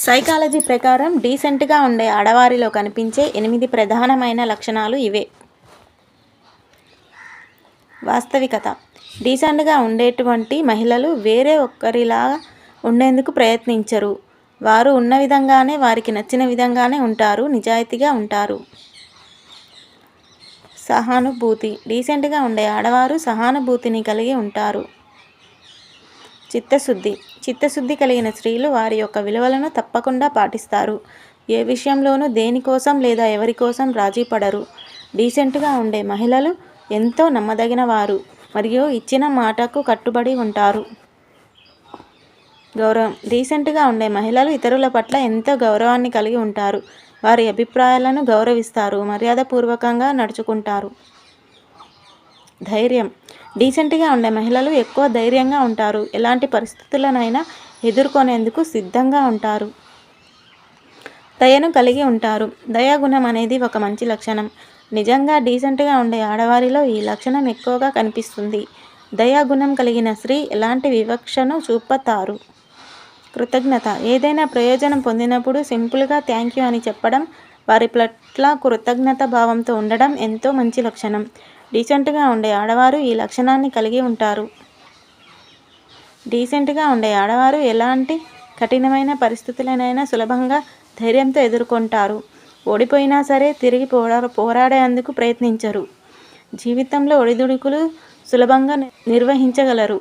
Psychology ప్రకారం డీసెంట్గా ఉండే ఆడవారిలో కనిపించే ఎనిమిది ప్రధానమైన లక్షణాలు ఇవే. వాస్తవికత. డీసెంట్గా ఉండేటువంటి మహిళలు వేరే ఒక్కరిలా ఉండేందుకు ప్రయత్నించరు. వారు ఉన్న విధంగానే వారికి నచ్చిన విధంగానే ఉంటారు నిజాయితీగా ఉంటారు. సహానుభూతి. డీసెంట్గా ఉండే ఆడవారు సహానుభూతిని కలిగి ఉంటారు. చిత్తశుద్ధి. చిత్తశుద్ధి కలిగిన స్త్రీలు వారి యొక్క విలువలను తప్పకుండా పాటిస్తారు. ఏ విషయంలోనూ దేనికోసం లేదా ఎవరి కోసం రాజీ పడరు. డీసెంట్గా ఉండే మహిళలు ఎంతో నమ్మదగిన వారు మరియు ఇచ్చిన మాటకు కట్టుబడి ఉంటారు. గౌరవం. డీసెంట్గా ఉండే మహిళలు ఇతరుల పట్ల ఎంతో గౌరవాన్ని కలిగి ఉంటారు. వారి అభిప్రాయాలను గౌరవిస్తారు మర్యాదపూర్వకంగా నడుచుకుంటారు. ధైర్యం. డీసెంట్గా ఉండే మహిళలు ఎక్కువ ధైర్యంగా ఉంటారు. ఎలాంటి పరిస్థితులనైనా ఎదుర్కొనేందుకు సిద్ధంగా ఉంటారు. దయను కలిగి ఉంటారు. దయాగుణం అనేది ఒక మంచి లక్షణం. నిజంగా డీసెంట్గా ఉండే ఆడవారిలో ఈ లక్షణం ఎక్కువగా కనిపిస్తుంది. దయాగుణం కలిగిన స్త్రీ ఎలాంటి వివక్షను చూపతారు? కృతజ్ఞత. ఏదైనా ప్రయోజనం పొందినప్పుడు సింపుల్గా థ్యాంక్ యూ అని చెప్పడం వారి పట్ల కృతజ్ఞత భావంతో ఉండడం ఎంతో మంచి లక్షణం. డీసెంట్గా ఉండే ఆడవారు ఈ లక్షణాన్ని కలిగి ఉంటారు. డీసెంట్గా ఉండే ఆడవారు ఎలాంటి కఠినమైన పరిస్థితులనైనా సులభంగా ధైర్యంతో ఎదుర్కొంటారు. ఓడిపోయినా సరే తిరిగి పోరా పోరాడేందుకు ప్రయత్నించరు. జీవితంలో ఒడిదుడుకులు సులభంగా నిర్వహించగలరు.